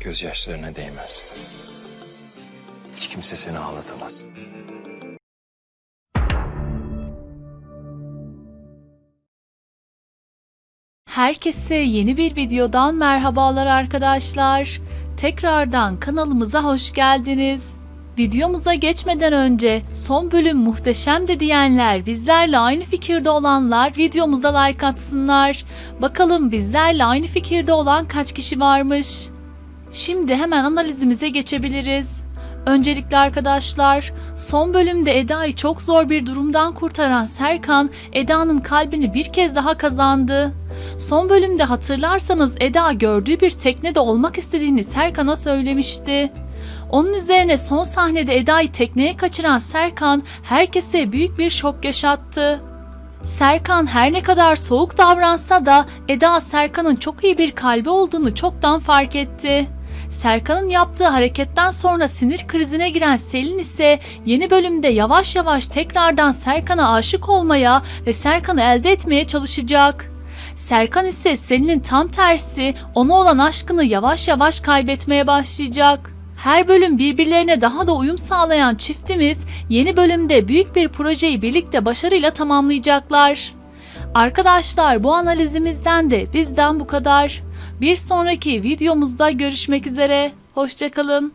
gözyaşlarına değmez. Hiç kimse seni ağlatamaz. Herkese yeni bir videodan merhabalar arkadaşlar. Tekrardan kanalımıza hoş geldiniz. Videomuza geçmeden önce son bölüm muhteşemdi diyenler, bizlerle aynı fikirde olanlar videomuza like atsınlar. Bakalım bizlerle aynı fikirde olan kaç kişi varmış? Şimdi hemen analizimize geçebiliriz. Öncelikle arkadaşlar, son bölümde Eda'yı çok zor bir durumdan kurtaran Serkan, Eda'nın kalbini bir kez daha kazandı. Son bölümde hatırlarsanız Eda gördüğü bir teknede olmak istediğini Serkan'a söylemişti. Onun üzerine son sahnede Eda'yı tekneye kaçıran Serkan herkese büyük bir şok yaşattı. Serkan her ne kadar soğuk davransa da Eda Serkan'ın çok iyi bir kalbi olduğunu çoktan fark etti. Serkan'ın yaptığı hareketten sonra sinir krizine giren Selin ise yeni bölümde yavaş yavaş tekrardan Serkan'a aşık olmaya ve Serkan'ı elde etmeye çalışacak. Serkan ise Selin'in tam tersi ona olan aşkını yavaş yavaş kaybetmeye başlayacak. Her bölüm birbirlerine daha da uyum sağlayan çiftimiz yeni bölümde büyük bir projeyi birlikte başarıyla tamamlayacaklar. Arkadaşlar bu analizimizden de bizden bu kadar. Bir sonraki videomuzda görüşmek üzere. Hoşçakalın.